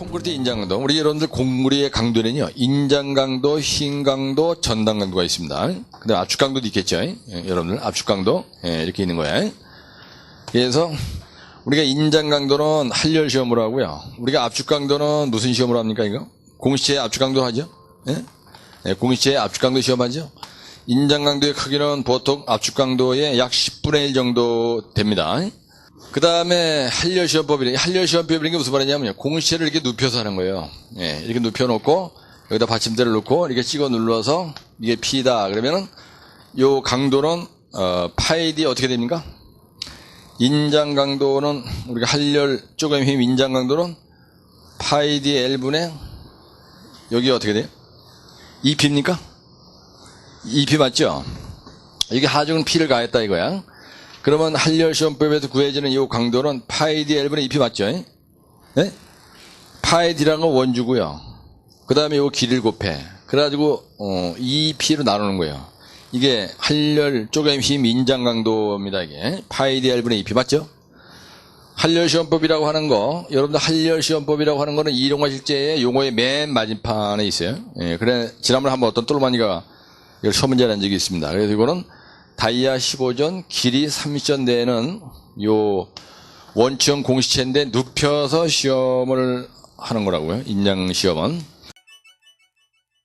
콘크리트 인장강도. 우리 여러분들 공무리의 강도는요, 인장강도, 흰강도, 전단강도가 있습니다. 근데 압축강도도 있겠죠. 예, 여러분들, 압축강도. 예, 이렇게 있는 거예요. 그래서 우리가 인장강도는 한열 시험으로 하고요. 우리가 압축강도는 무슨 시험으로 합니까, 이거? 공시체 압축강도 하죠? 예? 예, 공시체 압축강도 시험하죠? 인장강도의 크기는 보통 압축강도의 약 10분의 1 정도 됩니다. 그 다음에 한열시험법이래. 한열시험법이라는 게 무슨 말이냐면요. 공시체를 이렇게 눕혀서 하는 거예요. 예, 이렇게 눕혀놓고, 여기다 받침대를 놓고, 이렇게 찍어 눌러서, 이게 P다. 그러면은, 요 강도는, 어, 파이디 어떻게 됩니까? 인장 강도는, 우리가 한열, 조금 힘 인장 강도는, 파이디 L분의, 여기 어떻게 돼요? 2P입니까? 2P 맞죠? 이게 하중은 P를 가했다 이거야. 그러면 한열시험법에서 구해지는 이 강도는 파이 D L분의 2P 맞죠? 네? 파이 D라는 건 원주고요. 그 다음에 이 길이를 곱해. 그래가지고 어, 2P로 나누는 거예요. 이게 한열 쪼개임 힘 인장 강도입니다. 이게 파이 D L분의 2P 맞죠? 한열 시험법이라고 하는 거, 여러분들 한열 시험법이라고 하는 거는 이용화 실제의 용어의 맨 맞은판에 있어요. 예, 그래, 지난번에 한번 어떤 똘마니가 이걸 시험문제 낸 적이 있습니다. 그래서 이거는 다이아 15전, 길이 30전 되는 요 원치형 공시체인데 눕혀서 시험을 하는 거라고요. 인양 시험은.